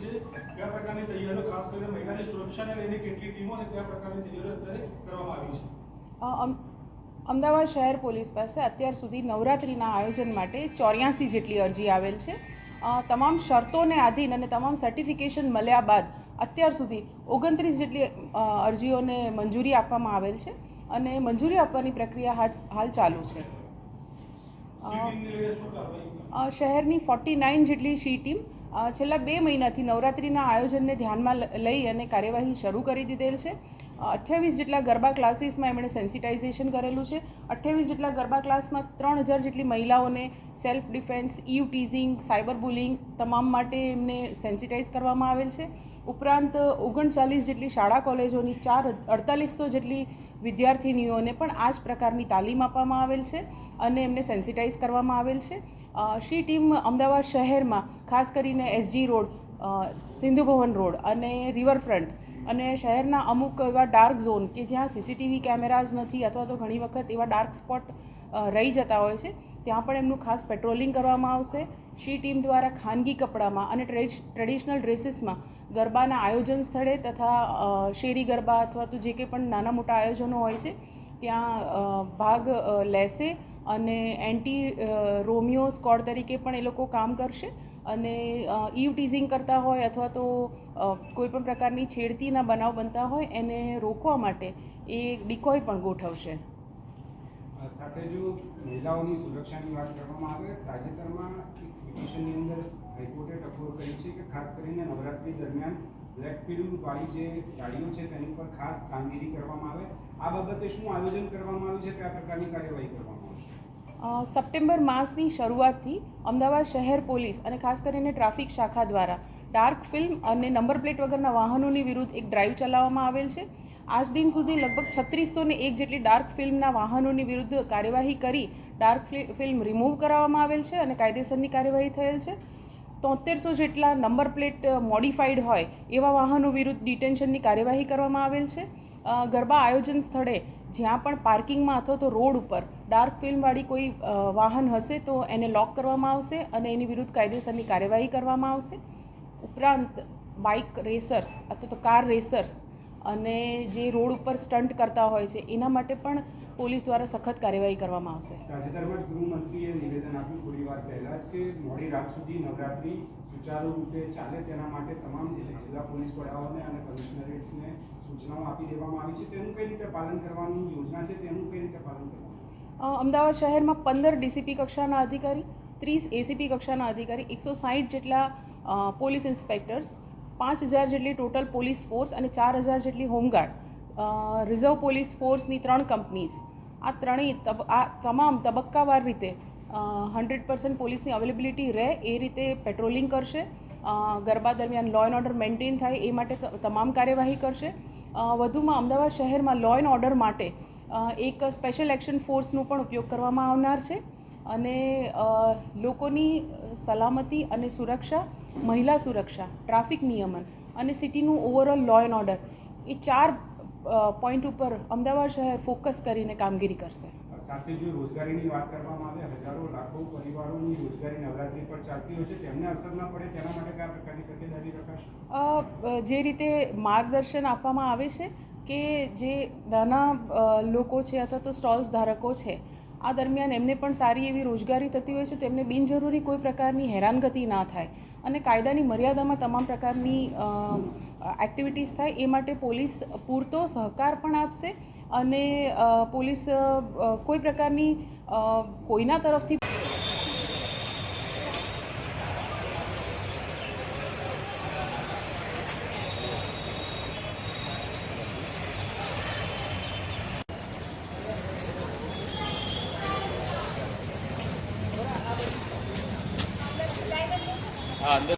Permission છે. કયા પ્રકારની તૈયારીઓ ખાસ કરીને મહિલાની સુરક્ષાને લઈને કેટલી ટીમો અને કયા પ્રકારની તૈયારીઓ અત્યારે કરવામાં આવી છે? અમ- અમદાવાદ શહેર પોલીસ પાસે અત્યાર સુધી નવરાત્રિના આયોજન માટે ચોર્યાસી જેટલી અરજી આવેલ છે. તમામ શરતોને આધીન અને તમામ સર્ટિફિકેશન મળ્યા બાદ અત્યાર સુધી ઓગણત્રીસ જેટલી અરજીઓને મંજૂરી આપવામાં આવેલ છે અને મંજૂરી આપવાની પ્રક્રિયા હાલ ચાલુ છે. શહેરની ફોર્ટી નાઇન જેટલી સી ટીમ છેલ્લા બે મહિનાથી નવરાત્રિના આયોજનને ધ્યાનમાં લઈ અને કાર્યવાહી શરૂ કરી દીધેલ છે. અઠ્યાવીસ જેટલા ગરબા ક્લાસીસમાં એમણે સેન્સિટાઇઝેશન કરેલું છે. અઠ્યાવીસ જેટલા ગરબા ક્લાસમાં ત્રણ હજાર જેટલી મહિલાઓને self defence eve teasing, cyber bullying તમામ માટે એમને સેન્સિટાઇઝ કરવામાં આવેલ છે. ઉપરાંત ઓગણચાલીસ જેટલી શાળા કોલેજોની ચાર અડતાલીસો જેટલી વિદ્યાર્થિનીઓને પણ આ જ પ્રકારની તાલીમ આપવામાં આવેલ છે અને એમને સેન્સિટાઇઝ કરવામાં આવેલ છે. શી ટીમ અમદાવાદ શહેરમાં ખાસ કરીને SG road Sindhu Bhavan road અને રિવરફ્રન્ટ અને શહેરના અમુક એવા ડાર્ક ઝોન કે જ્યાં સીસીટીવી કેમેરાઝ નથી અથવા તો ઘણી વખત એવા ડાર્ક સ્પોટ રહી જતા હોય છે. ત્યાં પણ એમનું ખાસ પેટ્રોલિંગ કરવામાં આવશે. શી ટીમ દ્વારા ખાનગી કપડામાં અને ટ્રેડિશનલ ડ્રેસીસમાં ગરબાના આયોજન સ્થળે તથા શેરી ગરબા અથવા તો જે કંઈ પણ નાના મોટા આયોજનો હોય છે, ત્યાં ભાગ લેશે અને એન્ટી રોમિયો સ્કોડ તરીકે પણ એ લોકો કામ કરશે. અને ઈવ ટીઝિંગ કરતા હોય અથવા તો કોઈ પણ પ્રકારની છેડતીના બનાવ બનતા હોય એને રોકવા માટે એ ડિકોય પણ ગોઠવશે. સાથે જો મહિલાઓની સુરક્ષાની વાત કરવામાં આવે, તાજેતરમાં એક પિટિશનની અંદર હાઈકોર્ટે ટકોર કરી છે કે ખાસ કરીને નવરાત્રી દરમિયાન બ્લેક ફિલ્મ વાળી જે ગાડીઓ છે તેની પર ખાસ કામગીરી કરવામાં આવે. આ બાબતે શું આયોજન કરવામાં આવ્યું છે કયા પ્રકારની કાર્યવાહી કરવામાં આવશે? સપ્ટેમ્બર માસની શરૂઆતથી અમદાવાદ શહેર પોલીસ અને ખાસ કરીને ટ્રાફિક શાખા દ્વારા ડાર્ક ફિલ્મ અને નંબર પ્લેટ વગરના વાહનોની વિરુદ્ધ એક ડ્રાઈવ ચલાવવામાં આવેલ છે. આજ દિન સુધી લગભગ છત્રીસો ને એક જેટલી ડાર્ક ફિલ્મના વાહનોની વિરુદ્ધ કાર્યવાહી કરી ડાર્ક ફિલ્મ રિમૂવ કરાવવામાં આવેલ છે અને કાયદેસરની કાર્યવાહી થયેલ છે. તોતેરસો જેટલા નંબર પ્લેટ મોડિફાઈડ હોય એવા વાહનો વિરુદ્ધ ડિટેન્શનની કાર્યવાહી કરવામાં આવેલ છે. ગરબા આયોજન સ્થળે જ્યાં પણ પાર્કિંગમાં અથવા તો રોડ ઉપર ડાર્ક ફિલ્મવાળી કોઈ વાહન હશે તો એને લોક કરવામાં આવશે અને એની વિરુદ્ધ કાયદેસરની કાર્યવાહી કરવામાં આવશે. ઉપરાંત બાઇક રેસર્સ અથવા તો કાર રેસર્સ અને જે રોડ ઉપર સ્ટન્ટ કરતા હોય છે એના માટે પણ પોલીસ દ્વારા સખત કાર્યવાહી કરવામાં આવશે. તાજેતરમાં જ ગૃહમંત્રીએ નિવેદન આપ્યું થોડી વાર પહેલા જ કે મોડી રાત સુધી નવરાત્રી સુચારુ રૂપે ચાલે તેના માટે તમામ જિલ્લા પોલીસ વડાઓને અને કમિશનરેટ્સને સૂચનાઓ આપી દેવામાં આવી છે. તેનું કઈ રીતે પાલન કરવાની યોજના છે તેનું કઈ રીતે પાલન કરવાનું? અમદાવાદ શહેરમાં પંદર ડીસીપી કક્ષાના અધિકારી ત્રીસ એસીપી કક્ષાના અધિકારી એકસો સાહીઠ જેટલા પોલીસ ઇન્સ્પેક્ટર્સ, પાંચ હજાર જેટલી ટોટલ પોલીસ ફોર્સ અને ચાર હજાર જેટલી હોમગાર્ડ. રિઝર્વ પોલીસ ફોર્સની ત્રણ કંપનીઝ. આ ત્રણેય આ તમામ તબક્કાવાર રીતે હંડ્રેડ પર્સન્ટ પોલીસની અવેલેબિલિટી રહે, એ રીતે પેટ્રોલિંગ કરશે. ગરબા દરમિયાન લો એન્ડ ઓર્ડર મેન્ટેન થાય, એ માટે તમામ કાર્યવાહી કરશે. વધુમાં અમદાવાદ શહેરમાં લો એન્ડ ઓર્ડર માટે એક સ્પેશિયલ એક્શન ફોર્સનો પણ ઉપયોગ કરવામાં આવનાર છે. અને લોકોની સલામતી અને સુરક્ષા મહિલા સુરક્ષા ટ્રાફિક નિયમન અને સિટીનું ઓવરઓલ લો એન્ડ ઓર્ડર એ ચાર પોઈન્ટ ઉપર અમદાવાદ શહેર ફોકસ કરીને કામગીરી કરશે. સાથે જો રોજગારીની વાત કરવામાં આવે હજારો લાખો પરિવારોની રોજગારી નવરાત્રી પર ચાલતી હોય છે તેમને અસર ના પડે તેના માટે કયા પ્રકારની તકેદારી રખાશે? જે રીતે માર્ગદર્શન આપવામાં આવે છે કે જે નાના લોકો છે અથવા તો સ્ટોલ્સ ધારકો છે આ દરમિયાન એમને પણ સારી એવી રોજગારી થતી હોય છે તો એમને બિનજરૂરી કોઈ પ્રકારની હેરાનગતિ ના થાય. અને કાયદાની મર્યાદામાં તમામ પ્રકારની એક્ટિવિટીઝ થાય એ માટે પોલીસ પૂરતો સહકાર પણ આપશે અને પોલીસ કોઈ પ્રકારની કોઈના તરફથી હા અંદર